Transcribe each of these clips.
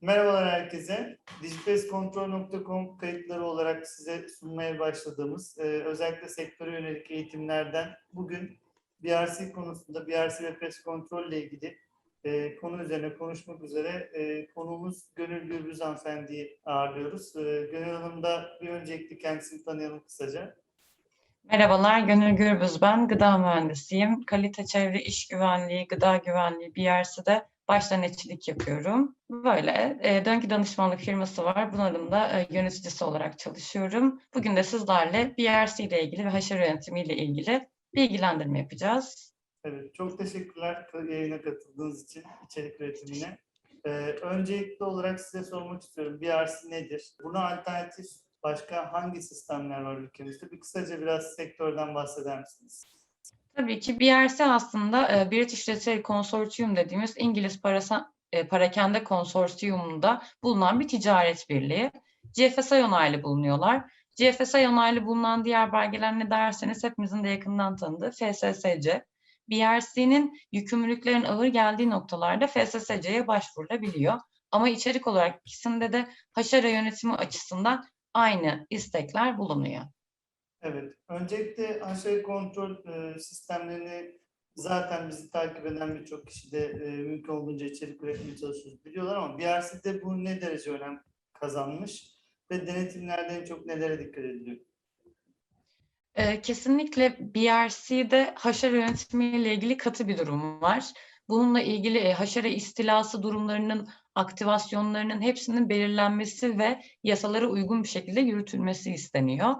Merhabalar herkese. Digipescontrol.com kayıtları olarak size sunmaya başladığımız e, özellikle sektöre yönelik eğitimlerden bugün BRC konusunda BRC ve PES kontrol ile ilgili e, konu üzerine konuşmak üzere e, konuğumuz Gönül Gürbüz hanımefendiyi ağırlıyoruz. E, Gönül Hanım da bir öncelikle kendisini tanıyalım kısaca. Merhabalar, Gönül Gürbüz ben. Gıda mühendisiyim. Kalite, çevre, iş güvenliği, gıda güvenliği BRC'de baş denetçilik yapıyorum. Böyle e, Döngü Danışmanlık firması var. Bunların da e, yöneticisi olarak çalışıyorum. Bugün de sizlerle BRC ile ilgili ve haşere yönetimi ile ilgili bilgilendirme yapacağız. Evet, çok teşekkürler yayına katıldığınız için, içerik üretimine. Ee, öncelikli olarak size sormak istiyorum. BRC nedir? Buna alternatif başka hangi sistemler var ülkemizde? Bir kısaca biraz sektörden bahseder misiniz? Tabii ki BRC aslında e, British Retail Consortium dediğimiz İngiliz parasa, e, parakende konsorsiyumunda bulunan bir ticaret birliği. GFSI onaylı bulunuyorlar. GFSI onaylı bulunan diğer belgeler ne derseniz hepimizin de yakından tanıdığı FSSC. BRC'nin yükümlülüklerin ağır geldiği noktalarda FSSC'ye başvurulabiliyor. Ama içerik olarak ikisinde de haşere yönetimi açısından aynı istekler bulunuyor. Evet, öncelikle aşağı kontrol e, sistemlerini zaten bizi takip eden birçok kişi de e, mümkün olduğunca içerik üretmeye çalışıyoruz biliyorlar ama BRC'de bu ne derece önem kazanmış ve denetimlerde en çok nelere dikkat ediliyor? Ee, Kesinlikle BRC'de haşere yönetimiyle ilgili katı bir durum var. Bununla ilgili e, haşere istilası durumlarının, aktivasyonlarının hepsinin belirlenmesi ve yasalara uygun bir şekilde yürütülmesi isteniyor.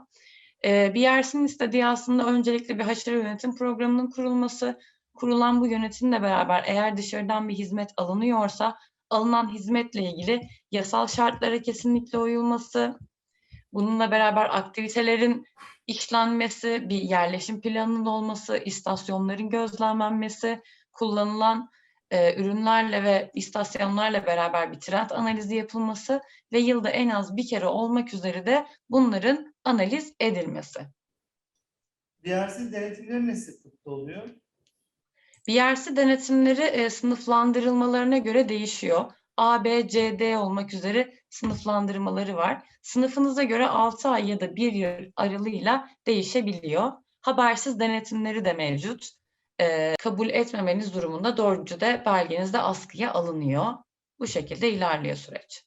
Ee, BRC'nin istediği aslında öncelikle bir haşere yönetim programının kurulması. Kurulan bu yönetimle beraber eğer dışarıdan bir hizmet alınıyorsa alınan hizmetle ilgili yasal şartlara kesinlikle uyulması, bununla beraber aktivitelerin işlenmesi, bir yerleşim planının olması, istasyonların gözlemlenmesi, kullanılan e, ürünlerle ve istasyonlarla beraber bir trend analizi yapılması ve yılda en az bir kere olmak üzere de bunların analiz edilmesi. BRC denetimleri ne sıklıkta oluyor? BRC denetimleri e, sınıflandırılmalarına göre değişiyor. A, B, C, D olmak üzere sınıflandırmaları var. Sınıfınıza göre 6 ay ya da 1 yıl aralığıyla değişebiliyor. Habersiz denetimleri de mevcut. E, kabul etmemeniz durumunda dördüncüde belgenizde askıya alınıyor. Bu şekilde ilerliyor süreç.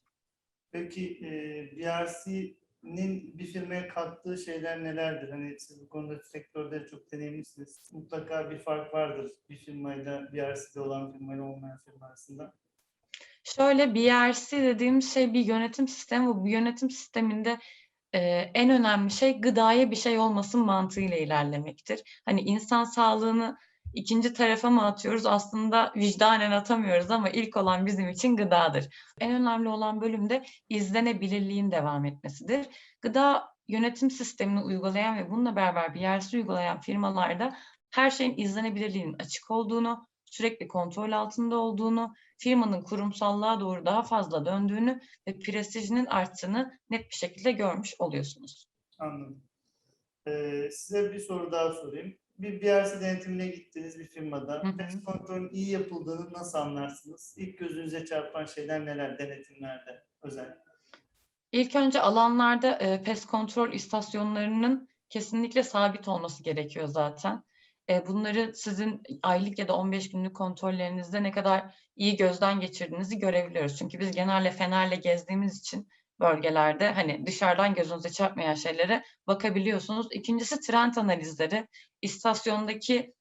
Peki e, BRC'nin bir firmaya kattığı şeyler nelerdir? Hani siz bu konuda sektörde çok deneyimlisiniz. Mutlaka bir fark vardır bir firmayla BRC'de olan firmayla olmayan firma arasında. Şöyle BRC dediğimiz şey bir yönetim sistemi. Bu yönetim sisteminde e, en önemli şey gıdaya bir şey olmasın mantığıyla ilerlemektir. Hani insan sağlığını ikinci tarafa mı atıyoruz? Aslında vicdanen atamıyoruz ama ilk olan bizim için gıdadır. En önemli olan bölümde izlenebilirliğin devam etmesidir. Gıda yönetim sistemini uygulayan ve bununla beraber BRC uygulayan firmalarda her şeyin izlenebilirliğinin açık olduğunu, sürekli kontrol altında olduğunu, firmanın kurumsallığa doğru daha fazla döndüğünü ve prestijinin arttığını net bir şekilde görmüş oluyorsunuz. Anladım. Ee, size bir soru daha sorayım. Bir BRC denetimine gittiniz bir firmada. Hı hı. Pest kontrolün iyi yapıldığını nasıl anlarsınız? İlk gözünüze çarpan şeyler neler denetimlerde özellikle? İlk önce alanlarda e, pest kontrol istasyonlarının kesinlikle sabit olması gerekiyor zaten. E, bunları sizin aylık ya da 15 günlük kontrollerinizde ne kadar iyi gözden geçirdiğinizi görebiliyoruz. Çünkü biz genelde fenerle gezdiğimiz için bölgelerde hani dışarıdan gözünüze çarpmayan şeylere bakabiliyorsunuz. İkincisi trend analizleri. İstasyondaki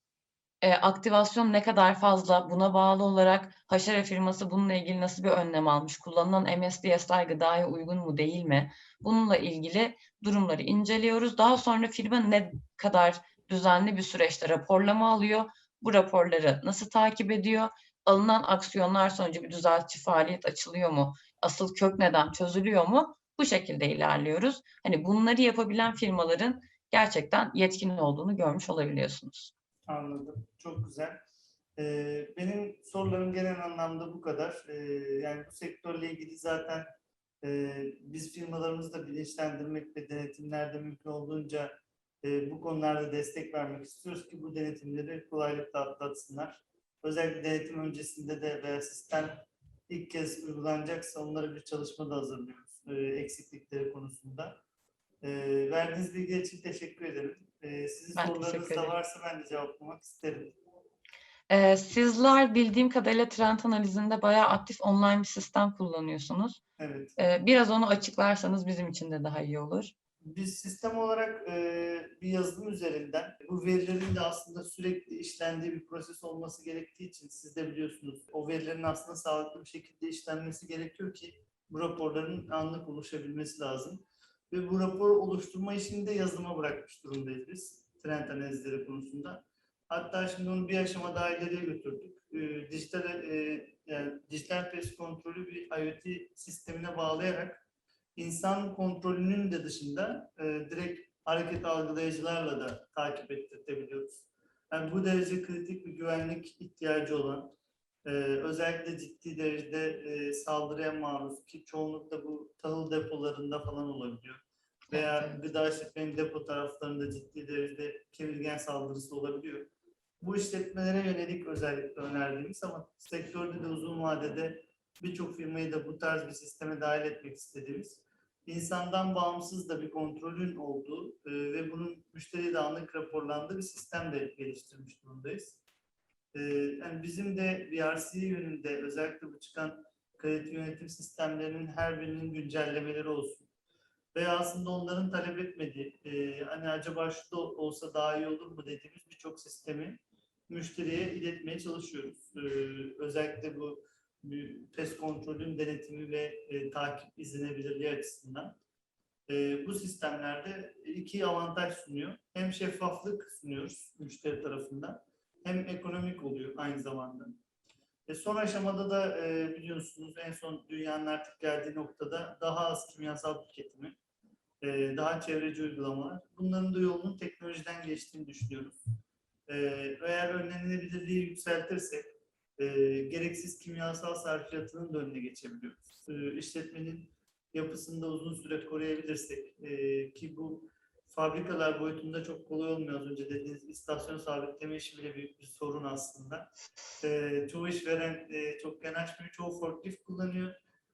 e, aktivasyon ne kadar fazla buna bağlı olarak haşere firması bununla ilgili nasıl bir önlem almış? Kullanılan MSDS'ler gıdaya uygun mu değil mi? Bununla ilgili durumları inceliyoruz. Daha sonra firma ne kadar düzenli bir süreçte raporlama alıyor? Bu raporları nasıl takip ediyor? Alınan aksiyonlar sonucu bir düzeltici faaliyet açılıyor mu? Asıl kök neden çözülüyor mu? Bu şekilde ilerliyoruz. Hani bunları yapabilen firmaların gerçekten yetkin olduğunu görmüş olabiliyorsunuz. Anladım. Çok güzel. Ee, benim sorularım genel anlamda bu kadar. Ee, yani bu sektörle ilgili zaten e, biz firmalarımızı da bilinçlendirmek ve denetimlerde mümkün olduğunca e, bu konularda destek vermek istiyoruz ki bu denetimleri kolaylıkla atlatsınlar. Özellikle denetim öncesinde de veya sistem ilk kez uygulanacaksa onlara bir çalışma da hazırlıyoruz e, eksiklikleri konusunda. E, verdiğiniz bilgi için teşekkür ederim. E, sizin Ben sorularınız da varsa ben de cevaplamak isterim. Ee, sizler bildiğim kadarıyla trend analizinde bayağı aktif online bir sistem kullanıyorsunuz. Evet. Ee, biraz onu açıklarsanız bizim için de daha iyi olur. Biz sistem olarak e, bir yazılım üzerinden bu verilerin de aslında sürekli işlendiği bir proses olması gerektiği için siz de biliyorsunuz o verilerin aslında sağlıklı bir şekilde işlenmesi gerekiyor ki bu raporların anlık oluşabilmesi lazım. Ve bu rapor oluşturma işini de yazılıma bırakmış durumdayız biz trend analizleri konusunda. Hatta şimdi onu bir aşama daha ileriye götürdük. E, dijital e, yani dijital pest kontrolü bir IoT sistemine bağlayarak insan kontrolünün de dışında e, direkt hareket algılayıcılarla da takip ettirebiliyoruz. Yani bu derece kritik bir güvenlik ihtiyacı olan, e, özellikle ciddi derecede e, saldırıya maruz ki çoğunlukla bu tahıl depolarında falan olabiliyor. Veya Evet, gıda işletmenin depo taraflarında ciddi derecede kemirgen saldırısı olabiliyor. Bu işletmelere yönelik özellikle önerdiğimiz ama sektörde de uzun vadede birçok firmayı da bu tarz bir sisteme dahil etmek istediğimiz insandan bağımsız da bir kontrolün olduğu e, ve bunun müşteriye de anlık raporlandığı bir sistem de geliştirmiş durumdayız. E, yani bizim de VRC yönünde özellikle bu çıkan kredi yönetim sistemlerinin her birinin güncellemeleri olsun. Veya aslında onların talep etmediği, e, hani acaba şu da olsa daha iyi olur mu dediğimiz birçok sistemi müşteriye iletmeye çalışıyoruz. E, özellikle bu pest kontrolün denetimi ve e, takip izlenebilirliği açısından. E, bu sistemlerde iki avantaj sunuyor. Hem şeffaflık sunuyoruz müşteri tarafından hem ekonomik oluyor aynı zamanda. E, son aşamada da e, biliyorsunuz en son dünyanın artık geldiği noktada daha az kimyasal tüketimi, e, daha çevreci uygulamalar. Bunların da yolunun teknolojiden geçtiğini düşünüyoruz. E, eğer önlenebilirliği yükseltirsek e, gereksiz kimyasal sarfiyatının da önüne geçebiliyoruz. E, işletmenin yapısında uzun süre koruyabilirsek e, ki bu fabrikalar boyutunda çok kolay olmuyor. Az önce dediğiniz istasyon sabitleme işi bile büyük bir sorun aslında. E, çoğu işveren e, çok yanaşmıyor. Çoğu forklift kullanıyor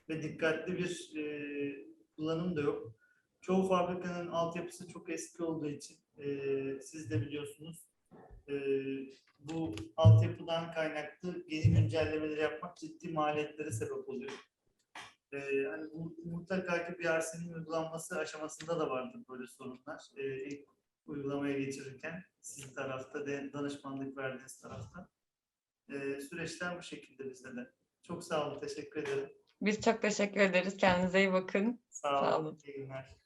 ve dikkatli bir e, kullanım da yok. Çoğu fabrikanın altyapısı çok eski olduğu için e, siz de biliyorsunuz e, bu altyapıdan kaynaklı yeni güncellemeleri yapmak ciddi maliyetlere sebep oluyor. Ee, hani bu mutlaka ki bir RC'nin uygulanması aşamasında da vardır böyle sorunlar. Ee, ilk uygulamaya geçirirken sizin tarafta, danışmanlık verdiğiniz tarafta. Ee, süreçler bu şekilde bizde de. Çok sağ olun, teşekkür ederim. Biz çok teşekkür ederiz. Kendinize iyi bakın. Sağ olun. Sağ olun. İyi günler.